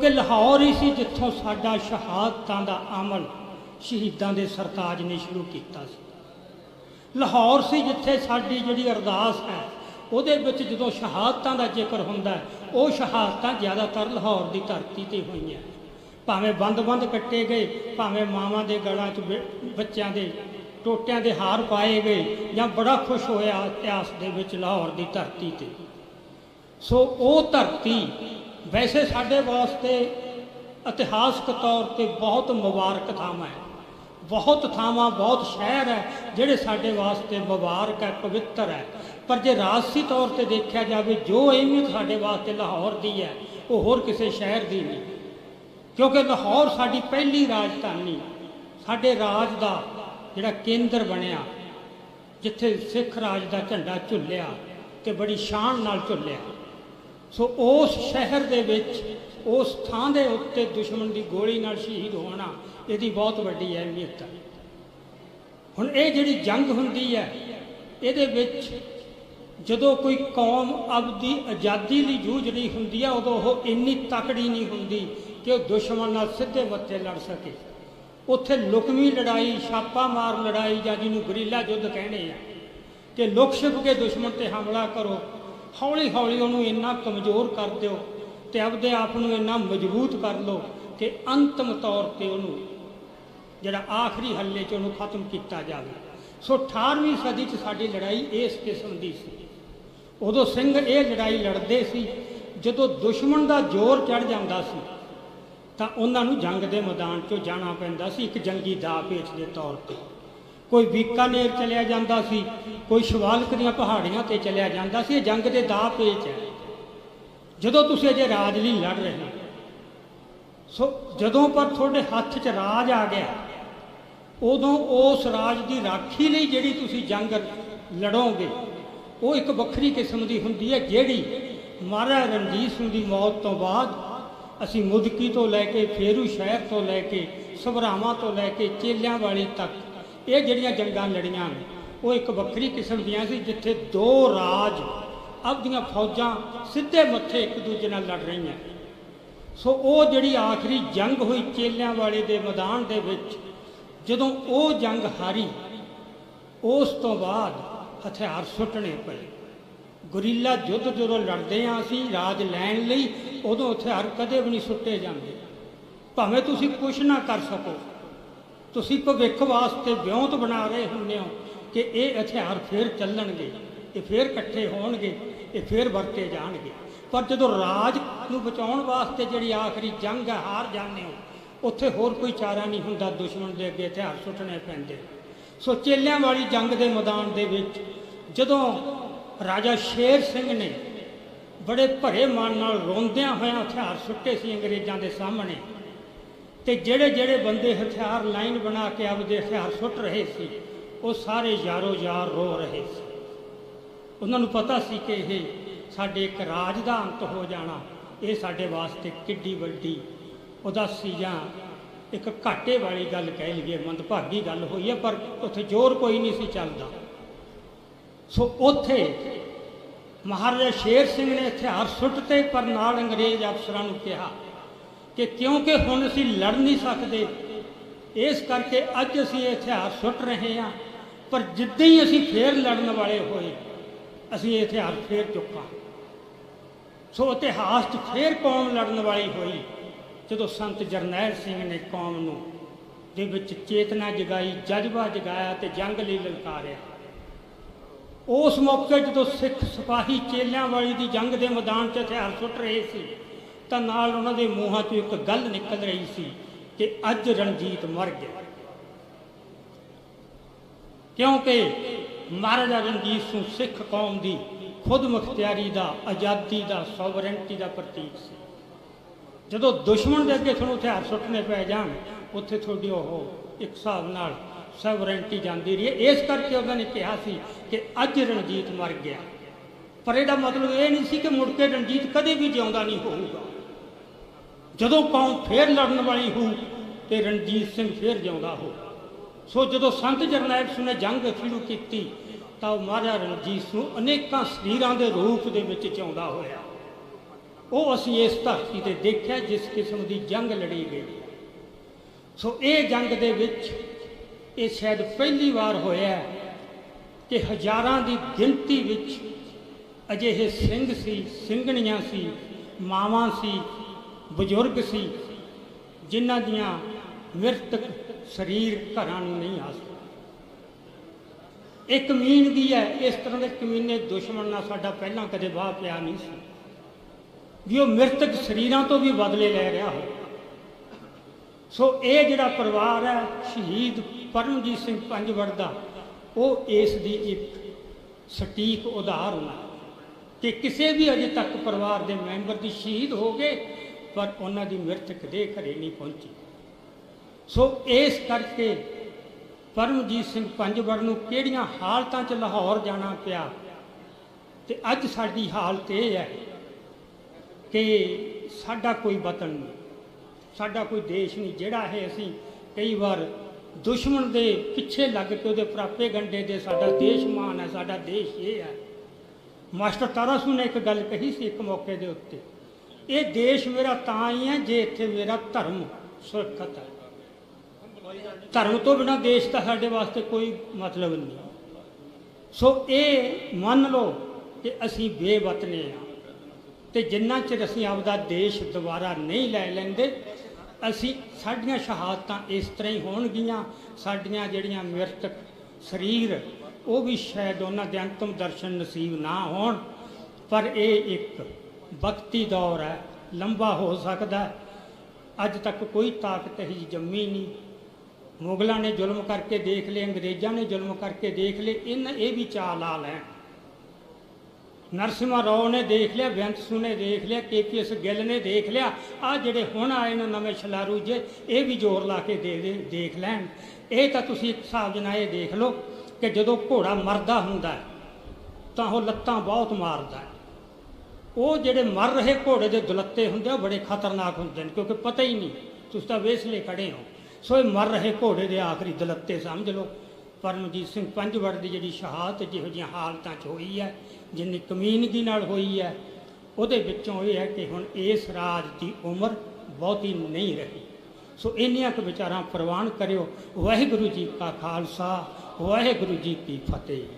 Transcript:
ਕਿ ਲਾਹੌਰ ਹੀ ਸੀ ਜਿੱਥੋਂ ਸਾਡਾ ਸ਼ਹਾਦਤਾਂ ਦਾ ਅਮਲ ਸ਼ਹੀਦਾਂ ਦੇ ਸਰਤਾਜ ਨੇ ਸ਼ੁਰੂ ਕੀਤਾ ਸੀ। ਲਾਹੌਰ ਸੀ ਜਿੱਥੇ ਸਾਡੀ ਜਿਹੜੀ ਅਰਦਾਸ ਹੈ, ਉਹਦੇ ਵਿੱਚ ਜਦੋਂ ਸ਼ਹਾਦਤਾਂ ਦਾ ਜ਼ਿਕਰ ਹੁੰਦਾ ਉਹ ਸ਼ਹਾਦਤਾਂ ਜ਼ਿਆਦਾਤਰ ਲਾਹੌਰ ਦੀ ਧਰਤੀ ਤੇ ਹੋਈਆਂ। ਭਾਵੇਂ ਬੰਦ-ਬੰਦ ਕੱਟੇ ਗਏ, ਭਾਵੇਂ ਮਾਵਾਂ ਦੇ ਗਲਾਂ 'ਚ ਬ- ਬੱਚਿਆਂ ਦੇ ਟੋਟਿਆਂ ਦੇ ਹਾਰ ਪਾਏ ਗਏ ਜਾਂ ਬੜਾ ਖੁਸ਼ ਹੋਇਆ ਇਤਿਹਾਸ ਦੇ ਵਿੱਚ ਲਾਹੌਰ ਦੀ ਧਰਤੀ ਤੇ। ਸੋ ਉਹ ਧਰਤੀ ਵੈਸੇ ਸਾਡੇ ਵਾਸਤੇ ਇਤਿਹਾਸਕ ਤੌਰ ਤੇ ਬਹੁਤ ਮੁਬਾਰਕ ਥਾਵਾਂ ਹੈ। ਬਹੁਤ ਥਾਵਾਂ, ਬਹੁਤ ਸ਼ਹਿਰ ਹੈ ਜਿਹੜੇ ਸਾਡੇ ਵਾਸਤੇ ਮੁਬਾਰਕ ਹੈ, ਪਵਿੱਤਰ ਹੈ। ਪਰ ਜੇ ਰਾਜਸੀ ਤੌਰ ਤੇ ਦੇਖਿਆ ਜਾਵੇ, ਜੋ ਅਹਿਮੀਅਤ ਸਾਡੇ ਵਾਸਤੇ ਲਾਹੌਰ ਦੀ ਹੈ, ਉਹ ਹੋਰ ਕਿਸੇ ਸ਼ਹਿਰ ਦੀ ਨਹੀਂ। ਕਿਉਂਕਿ ਲਾਹੌਰ ਸਾਡੀ ਪਹਿਲੀ ਰਾਜਧਾਨੀ ਸਾਡੇ ਰਾਜ ਦਾ ਜਿਹੜਾ ਕੇਂਦਰ ਬਣਿਆ, ਜਿੱਥੇ ਸਿੱਖ ਰਾਜ ਦਾ ਝੰਡਾ ਝੁੱਲਿਆ ਤੇ ਬੜੀ ਸ਼ਾਨ ਨਾਲ ਝੁੱਲਿਆ। ਸੋ ਉਸ ਸ਼ਹਿਰ ਦੇ ਵਿੱਚ, ਉਸ ਥਾਂ ਦੇ ਉੱਤੇ ਦੁਸ਼ਮਣ ਦੀ ਗੋਲੀ ਨਾਲ ਸ਼ਹੀਦ ਹੋਣਾ, ਇਹਦੀ ਬਹੁਤ ਵੱਡੀ ਅਹਿਮੀਅਤ ਹੈ। ਹੁਣ ਇਹ ਜਿਹੜੀ ਜੰਗ ਹੁੰਦੀ ਹੈ, ਇਹਦੇ ਵਿੱਚ ਜਦੋਂ ਕੋਈ ਕੌਮ ਆਪਦੀ ਆਜ਼ਾਦੀ ਲਈ ਜੂਝ ਰਹੀ ਹੁੰਦੀ ਹੈ, ਉਦੋਂ ਉਹ ਇੰਨੀ ਤਕੜੀ ਨਹੀਂ ਹੁੰਦੀ ਕਿ ਉਹ ਦੁਸ਼ਮਣ ਨਾਲ ਸਿੱਧੇ ਮੱਥੇ ਲੜ ਸਕੇ। ਉੱਥੇ ਲੁਕਵੀਂ ਲੜਾਈ, ਛਾਪਾ ਮਾਰ ਲੜਾਈ ਜਾਂ ਜਿਹਨੂੰ ਗਰੀਲਾ ਯੁੱਧ ਕਹਿੰਦੇ ਆ, ਕਿ ਲੁਕ ਛਿਪ ਕੇ ਦੁਸ਼ਮਣ ਤੇ ਹਮਲਾ ਕਰੋ ਹੌਲੀ ਹੌਲੀ ਉਹਨੂੰ ਇੰਨਾ ਕਮਜ਼ੋਰ ਕਰ ਦਿਓ ਤੇ ਆਪਦੇ ਆਪ ਨੂੰ ਇੰਨਾ ਮਜ਼ਬੂਤ ਕਰ ਲਓ ਕਿ ਅੰਤਮ ਤੌਰ ਤੇ ਉਹਨੂੰ ਜਿਹੜਾ ਆਖਰੀ ਹੱਲੇ 'ਚ ਉਹਨੂੰ ਖਤਮ ਕੀਤਾ ਜਾਵੇ। ਸੋ 18ਵੀਂ ਸਦੀ 'ਚ ਸਾਡੀ ਲੜਾਈ ਇਸ ਕਿਸਮ ਦੀ ਸੀ। ਉਦੋਂ ਸਿੰਘ ਇਹ ਲੜਾਈ ਲੜਦੇ ਸੀ, ਜਦੋਂ ਦੁਸ਼ਮਣ ਦਾ ਜ਼ੋਰ ਚੜ ਜਾਂਦਾ ਸੀ, ਤਾਂ ਉਹਨਾਂ ਨੂੰ ਜੰਗ ਦੇ ਮੈਦਾਨ 'ਚੋਂ ਜਾਣਾ ਪੈਂਦਾ ਸੀ ਇੱਕ ਜੰਗੀ ਦਾ ਪੇਚ ਦੇ ਤੌਰ ਤੇ। ਕੋਈ ਬੀਕਾਨੇਰ ਚਲਿਆ ਜਾਂਦਾ ਸੀ, ਕੋਈ ਸ਼ਿਵਾਲਕ ਦੀਆਂ ਪਹਾੜੀਆਂ ਤੇ ਚਲਿਆ ਜਾਂਦਾ ਸੀ, ਇਹ ਜੰਗ ਦੇ ਦਾ ਪੇਚ ਹੈ। ਜਦੋਂ ਤੁਸੀਂ ਅਜੇ ਰਾਜ ਲਈ ਲੜ ਰਹੇ ਹੋ, ਸੋ ਜਦੋਂ ਪਰ ਤੁਹਾਡੇ ਹੱਥ 'ਚ ਰਾਜ ਆ ਗਿਆ, ਉਦੋਂ ਉਸ ਰਾਜ ਦੀ ਰਾਖੀ ਲਈ ਜਿਹੜੀ ਤੁਸੀਂ ਜੰਗ ਲੜੋਗੇ, ਉਹ ਇੱਕ ਵੱਖਰੀ ਕਿਸਮ ਦੀ ਹੁੰਦੀ ਹੈ, ਜਿਹੜੀ ਮਹਾਰਾਜਾ ਰਣਜੀਤ ਸਿੰਘ ਦੀ ਮੌਤ ਤੋਂ ਬਾਅਦ ਅਸੀਂ ਮੁਦਕੀ ਤੋਂ ਲੈ ਕੇ, ਫੇਰੂ ਸ਼ਹਿਰ ਤੋਂ ਲੈ ਕੇ, ਸਭਰਾਵਾਂ ਤੋਂ ਲੈ ਕੇ, ਚੇਲਿਆਂ ਵਾਲੀ ਤੱਕ ਇਹ ਜਿਹੜੀਆਂ ਜੰਗਾਂ ਲੜੀਆਂ ਨੇ, ਉਹ ਇੱਕ ਵੱਖਰੀ ਕਿਸਮ ਦੀਆਂ ਸੀ, ਜਿੱਥੇ ਦੋ ਰਾਜ ਆਪਦੀਆਂ ਫੌਜਾਂ ਸਿੱਧੇ ਮੱਥੇ ਇੱਕ ਦੂਜੇ ਨਾਲ ਲੜ ਰਹੀਆਂ। ਸੋ ਉਹ ਜਿਹੜੀ ਆਖਰੀ ਜੰਗ ਹੋਈ ਚੇਲਿਆਂ ਵਾਲੇ ਦੇ ਮੈਦਾਨ ਦੇ ਵਿੱਚ, ਜਦੋਂ ਉਹ ਜੰਗ ਹਾਰੀ, ਉਸ ਤੋਂ ਬਾਅਦ ਹਥਿਆਰ ਸੁੱਟਣੇ ਪਏ। ਗੁਰੀਲਾ ਯੁੱਧ ਜਦੋਂ ਲੜਦੇ ਆ ਅਸੀਂ, ਰਾਜ ਲੈਣ ਲਈ, ਉਦੋਂ ਹਥਿਆਰ ਕਦੇ ਵੀ ਨਹੀਂ ਸੁੱਟੇ ਜਾਂਦੇ। ਭਾਵੇਂ ਤੁਸੀਂ ਕੁਛ ਨਾ ਕਰ ਸਕੋ ਤੁਸੀਂ ਭਵਿੱਖ ਵਾਸਤੇ ਵਿਉਂਤ ਬਣਾ ਰਹੇ ਹੁੰਦੇ ਹੋ ਕਿ ਇਹ ਹਥਿਆਰ ਫੇਰ ਚੱਲਣਗੇ, ਇਹ ਫੇਰ ਇਕੱਠੇ ਹੋਣਗੇ, ਇਹ ਫੇਰ ਵਰਤੇ ਜਾਣਗੇ। ਪਰ ਜਦੋਂ ਰਾਜ ਨੂੰ ਬਚਾਉਣ ਵਾਸਤੇ ਜਿਹੜੀ ਆਖਰੀ ਜੰਗ ਹੈ, ਹਾਰ ਜਾਂਦੇ ਹੋ, ਉੱਥੇ ਹੋਰ ਕੋਈ ਚਾਰਾ ਨਹੀਂ ਹੁੰਦਾ ਦੁਸ਼ਮਣ ਦੇ ਅੱਗੇ ਹਥਿਆਰ ਸੁੱਟਣੇ ਪੈਂਦੇ। ਸੋ ਚੇਲਿਆਂ ਵਾਲੀ ਜੰਗ ਦੇ ਮੈਦਾਨ ਦੇ ਵਿੱਚ ਜਦੋਂ ਰਾਜਾ ਸ਼ੇਰ ਸਿੰਘ ਨੇ ਬੜੇ ਭਰੇ ਮਨ ਨਾਲ ਰੋਂਦਿਆਂ ਹੋਇਆਂ ਹਥਿਆਰ ਸੁੱਟੇ ਸੀ ਅੰਗਰੇਜ਼ਾਂ ਦੇ ਸਾਹਮਣੇ ਤੇ ਜਿਹੜੇ ਜਿਹੜੇ ਬੰਦੇ ਹਥਿਆਰ ਲਾਈਨ ਬਣਾ ਕੇ ਆਪਦੇ ਹਥਿਆਰ ਸੁੱਟ ਰਹੇ ਸੀ, ਉਹ ਸਾਰੇ ਯਾਰੋ ਯਾਰ ਰੋ ਰਹੇ ਸੀ। ਉਹਨਾਂ ਨੂੰ ਪਤਾ ਸੀ ਕਿ ਇਹ ਸਾਡੇ ਇੱਕ ਰਾਜ ਦਾ ਅੰਤ ਹੋ ਜਾਣਾ, ਇਹ ਸਾਡੇ ਵਾਸਤੇ ਕਿੱਡੀ ਵੱਡੀ ਉਦਾਸੀ ਜਾਂ ਇੱਕ ਘਾਟੇ ਵਾਲੀ ਗੱਲ ਕਹਿ ਲਈਏ, ਮੰਦਭਾਗੀ ਗੱਲ ਹੋਈ ਹੈ, ਪਰ ਉੱਥੇ ਜ਼ੋਰ ਕੋਈ ਨਹੀਂ ਸੀ ਚੱਲਦਾ। ਸੋ ਉੱਥੇ ਮਹਾਰਾਜਾ ਸ਼ੇਰ ਸਿੰਘ ਨੇ ਹਥਿਆਰ ਸੁੱਟਤੇ ਪਰ ਨਾਲ ਅੰਗਰੇਜ਼ ਅਫਸਰਾਂ ਨੂੰ ਕਿਹਾ ਕਿ ਕਿਉਂਕਿ ਹੁਣ ਅਸੀਂ ਲੜ ਨਹੀਂ ਸਕਦੇ, ਇਸ ਕਰਕੇ ਅੱਜ ਅਸੀਂ ਇਹ ਹਥਿਆਰ ਸੁੱਟ ਰਹੇ ਹਾਂ। ਪਰ ਜਿੱਦਾਂ ਹੀ ਅਸੀਂ ਫੇਰ ਲੜਨ ਵਾਲੇ ਹੋਏ, ਅਸੀਂ ਇਹ ਹਥਿਆਰ ਫੇਰ ਚੁੱਕਾ। ਸੋ ਇਤਿਹਾਸ 'ਚ ਫੇਰ ਕੌਮ ਲੜਨ ਵਾਲੀ ਹੋਈ, ਜਦੋਂ ਸੰਤ ਜਰਨੈਲ ਸਿੰਘ ਨੇ ਕੌਮ ਨੂੰ ਦੇ ਵਿੱਚ ਚੇਤਨਾ ਜਗਾਈ, ਜਜ਼ਬਾ ਜਗਾਇਆ ਤੇ ਜੰਗ ਲਈ ਲਲਕਾਰਿਆ। ਉਸ ਮੌਕੇ ਜਦੋਂ ਸਿੱਖ ਸਿਪਾਹੀ ਚੇਲਿਆਂ ਵਾਲੀ ਦੀ ਜੰਗ ਦੇ ਮੈਦਾਨ 'ਚ ਹਥਿਆਰ ਸੁੱਟ ਰਹੇ ਸੀ ਤਾਂ ਨਾਲ ਉਹਨਾਂ ਦੇ ਮੂੰਹਾਂ 'ਚੋਂ ਇੱਕ ਗੱਲ ਨਿਕਲ ਰਹੀ ਸੀ ਕਿ ਅੱਜ ਰਣਜੀਤ ਮਰ ਗਿਆ। ਕਿਉਂਕਿ ਮਹਾਰਾਜਾ ਰਣਜੀਤ ਸਿੰਘ ਸਿੱਖ ਕੌਮ ਦੀ ਖੁਦ ਮੁਖਤਿਆਰੀ ਦਾ, ਆਜ਼ਾਦੀ ਦਾ ਸੋਵਰੈਂਟੀ ਦਾ ਪ੍ਰਤੀਕ ਸੀ। ਜਦੋਂ ਦੁਸ਼ਮਣ ਦੇ ਅੱਗੇ ਤੁਹਾਨੂੰ ਹਥਿਆਰ ਸੁੱਟਣੇ ਪੈ ਜਾਣ, ਉੱਥੇ ਤੁਹਾਡੀ ਉਹ ਇੱਕ ਹਿਸਾਬ ਨਾਲ ਸੋਵਰੈਂਟੀ ਜਾਂਦੀ ਰਹੀ ਹੈ। ਇਸ ਕਰਕੇ ਉਹਨਾਂ ਨੇ ਕਿਹਾ ਸੀ ਕਿ ਅੱਜ ਰਣਜੀਤ ਮਰ ਗਿਆ। ਪਰ ਇਹਦਾ ਮਤਲਬ ਇਹ ਨਹੀਂ ਸੀ ਕਿ ਮੁੜ ਕੇ ਰਣਜੀਤ ਕਦੇ ਵੀ ਜਿਉਂਦਾ ਨਹੀਂ ਹੋਊਗਾ। ਜਦੋਂ ਕੌਮ ਫੇਰ ਲੜਨ ਵਾਲੀ ਹੋਊ ਤੇ ਰਣਜੀਤ ਸਿੰਘ ਫੇਰ ਜਿਉਂਦਾ ਹੋ ਸੋ ਜਦੋਂ ਸੰਤ ਜਰਨੈਲ ਸਿੰਘ ਨੇ ਜੰਗ ਸ਼ੁਰੂ ਕੀਤੀ, ਤਾਂ ਉਹ ਮਹਾਰਾਜਾ ਰਣਜੀਤ ਨੂੰ ਅਨੇਕਾਂ ਸਰੀਰਾਂ ਦੇ ਰੂਪ ਦੇ ਵਿੱਚ ਜਿਉਂਦਾ ਹੋਇਆ। ਉਹ ਅਸੀਂ ਇਸ ਧਰਤੀ ਤੇ ਦੇਖਿਆ ਜਿਸ ਕਿਸਮ ਦੀ ਜੰਗ ਲੜੀ ਗਈ। ਸੋ ਇਹ ਜੰਗ ਦੇ ਵਿੱਚ ਇਹ ਸ਼ਾਇਦ ਪਹਿਲੀ ਵਾਰ ਹੋਇਆ ਕਿ ਹਜ਼ਾਰਾਂ ਦੀ ਗਿਣਤੀ ਵਿੱਚ ਅਜਿਹੇ ਸਿੰਘ ਸੀ, ਸਿੰਘਣੀਆਂ ਸੀ, ਮਾਵਾਂ ਸੀ ਬਜ਼ੁਰਗ ਸੀ, ਜਿਨ੍ਹਾਂ ਦੀਆਂ ਮ੍ਰਿਤਕ ਸਰੀਰ ਘਰਾਂ ਨੂੰ ਨਹੀਂ ਆ ਸਕੇ। ਇਹ ਕਮੀਨਗੀ ਹੈ, ਇਸ ਤਰ੍ਹਾਂ ਦੇ ਕਮੀਨੇ ਦੁਸ਼ਮਣ ਨਾਲ ਸਾਡਾ ਪਹਿਲਾਂ ਕਦੇ ਵਾਹ ਪਿਆ ਨਹੀਂ ਸੀ। ਵੀ ਉਹ ਮ੍ਰਿਤਕ ਸਰੀਰਾਂ ਤੋਂ ਵੀ ਬਦਲੇ ਲੈ ਰਿਹਾ ਹੋ ਸੋ ਇਹ ਜਿਹੜਾ ਪਰਿਵਾਰ ਹੈ, ਸ਼ਹੀਦ ਪਰਮਜੀਤ ਸਿੰਘ ਪੰਜਵੜ ਦਾ, ਉਹ ਇਸ ਦੀ ਇੱਕ ਸਟੀਕ ਉਦਾਹਰਨ ਹੈ ਕਿ ਕਿਸੇ ਵੀ ਅਜੇ ਤੱਕ ਪਰਿਵਾਰ ਦੇ ਮੈਂਬਰ ਦੀ ਸ਼ਹੀਦ ਹੋ ਗਏ ਪਰ ਉਹਨਾਂ ਦੀ ਮ੍ਰਿਤਕ ਦੇਹ ਘਰੇ ਨਹੀਂ ਪਹੁੰਚੀ। ਸੋ ਇਸ ਕਰਕੇ ਪਰਮਜੀਤ ਸਿੰਘ ਪੰਜਵੜ ਨੂੰ ਕਿਹੜੀਆਂ ਹਾਲਤਾਂ 'ਚ ਲਾਹੌਰ ਜਾਣਾ ਪਿਆ? ਤੇ ਅੱਜ ਸਾਡੀ ਹਾਲਤ ਇਹ ਹੈ ਕਿ ਸਾਡਾ ਕੋਈ ਵਤਨ ਨਹੀਂ, ਸਾਡਾ ਕੋਈ ਦੇਸ਼ ਨਹੀਂ, ਜਿਹੜਾ ਹੈ ਅਸੀਂ ਕਈ ਵਾਰ ਦੁਸ਼ਮਣ ਦੇ ਪਿੱਛੇ ਲੱਗ ਕੇ ਉਹਦੇ ਪ੍ਰਾਪੇ ਗੰਡੇ ਦੇ ਸਾਡਾ ਦੇਸ਼ ਮਾਨ ਹੈ, ਸਾਡਾ ਦੇਸ਼ ਇਹ ਹੈ। ਮਾਸਟਰ ਤਾਰਾ ਸਿੰਘ ਨੇ ਇੱਕ ਗੱਲ ਕਹੀ ਸੀ ਇੱਕ ਮੌਕੇ ਦੇ ਉੱਤੇ। ਇਹ ਦੇਸ਼ ਮੇਰਾ ਤਾਂ ਹੀ ਹੈ, ਜੇ ਇੱਥੇ ਮੇਰਾ ਧਰਮ ਸੁਰੱਖਿਅਤ ਹੈ। ਧਰਮ ਤੋਂ ਬਿਨਾ ਦੇਸ਼ ਦਾ ਸਾਡੇ ਵਾਸਤੇ ਕੋਈ ਮਤਲਬ ਨਹੀਂ। ਸੋ ਇਹ ਮੰਨ ਲਓ ਕਿ ਅਸੀਂ ਬੇਵਤਨੇ ਆ ਤੇ ਜਿੰਨਾ ਚਿਰ ਅਸੀਂ ਆਪਦਾ ਦੇਸ਼ ਦੁਬਾਰਾ ਨਹੀਂ ਲੈ ਲੈਂਦੇ, ਅਸੀਂ ਸਾਡੀਆਂ ਸ਼ਹਾਦਤਾਂ ਇਸ ਤਰ੍ਹਾਂ ਹੀ ਹੋਣਗੀਆਂ, ਸਾਡੀਆਂ ਜਿਹੜੀਆਂ ਮ੍ਰਿਤਕ ਸਰੀਰ, ਉਹ ਵੀ ਸ਼ਾਇਦ ਉਹਨਾਂ ਦੇ ਅੰਤਮ ਦਰਸ਼ਨ ਨਸੀਬ ਨਾ ਹੋਣ। ਪਰ ਇਹ ਇੱਕ ਵਕਤੀ ਦੌਰ ਹੈ, ਲੰਬਾ ਹੋ ਸਕਦਾ ਅੱਜ ਤੱਕ ਕੋਈ ਤਾਕਤ ਹੀ ਜੰਮੀ ਨਹੀਂ। ਮੁਗਲਾਂ ਨੇ ਜ਼ੁਲਮ ਕਰਕੇ ਦੇਖ ਲਏ, ਅੰਗਰੇਜ਼ਾਂ ਨੇ ਜ਼ੁਲਮ ਕਰਕੇ ਦੇਖ ਲਏ ਇਹਨਾਂ ਇਹ ਵੀ ਚਾਲ ਲਾ ਲੈਣ ਨਰਸਿਮਾ ਰਾਓ ਨੇ ਦੇਖ ਲਿਆ ਬੇਅੰਤਸੂ ਨੇ ਦੇਖ ਲਿਆ, ਕੇਪੀਐਸ ਗਿੱਲ ਨੇ ਦੇਖ ਲਿਆ। ਆ ਜਿਹੜੇ ਹੁਣ ਆਏ ਨੇ ਨਵੇਂ ਛਲਾਰੂ ਜੇ, ਇਹ ਵੀ ਜ਼ੋਰ ਲਾ ਕੇ ਦੇ ਦੇਖ ਲੈਣ। ਇਹ ਤਾਂ ਤੁਸੀਂ ਇੱਕ ਹਿਸਾਬ ਜਨਾ ਇਹ ਦੇਖ ਲਓ ਕਿ ਜਦੋਂ ਘੋੜਾ ਮਰਦਾ ਹੁੰਦਾ ਤਾਂ ਉਹ ਲੱਤਾਂ ਬਹੁਤ ਮਾਰਦਾ ਹੈ। ਉਹ ਜਿਹੜੇ ਮਰ ਰਹੇ ਘੋੜੇ ਦੇ ਦੁਲੱਤੇ ਹੁੰਦੇ ਆ, ਉਹ ਬੜੇ ਖਤਰਨਾਕ ਹੁੰਦੇ ਨੇ, ਕਿਉਂਕਿ ਪਤਾ ਹੀ ਨਹੀਂ, ਤੁਸੀਂ ਤਾਂ ਵੇਸਲੇ ਖੜੇ ਹੋ। ਸੋ ਇਹ ਮਰ ਰਹੇ ਘੋੜੇ ਦੇ ਆਖਰੀ ਦੁਲੱਤੇ ਸਮਝ ਲਓ। ਪਰਮਜੀਤ ਸਿੰਘ ਪੰਜਵੜ ਦੀ ਜਿਹੜੀ ਸ਼ਹਾਦਤ ਜਿਹੋ ਜਿਹੀਆਂ ਹਾਲਤਾਂ 'ਚ ਹੋਈ ਹੈ, ਜਿੰਨੀ ਕਮੀਨਗੀ ਨਾਲ ਹੋਈ ਹੈ, ਉਹਦੇ ਵਿੱਚੋਂ ਇਹ ਹੈ ਕਿ ਹੁਣ ਇਸ ਰਾਜ ਦੀ ਉਮਰ ਬਹੁਤੀ ਨਹੀਂ ਰਹੀ। ਸੋ ਇੰਨੀਆਂ ਕੁ ਵਿਚਾਰਾਂ ਪ੍ਰਵਾਨ ਕਰਿਓ। ਵਾਹਿਗੁਰੂ ਜੀ ਕਾ ਖਾਲਸਾ, ਵਾਹਿਗੁਰੂ ਜੀ ਕੀ ਫਤਿਹ।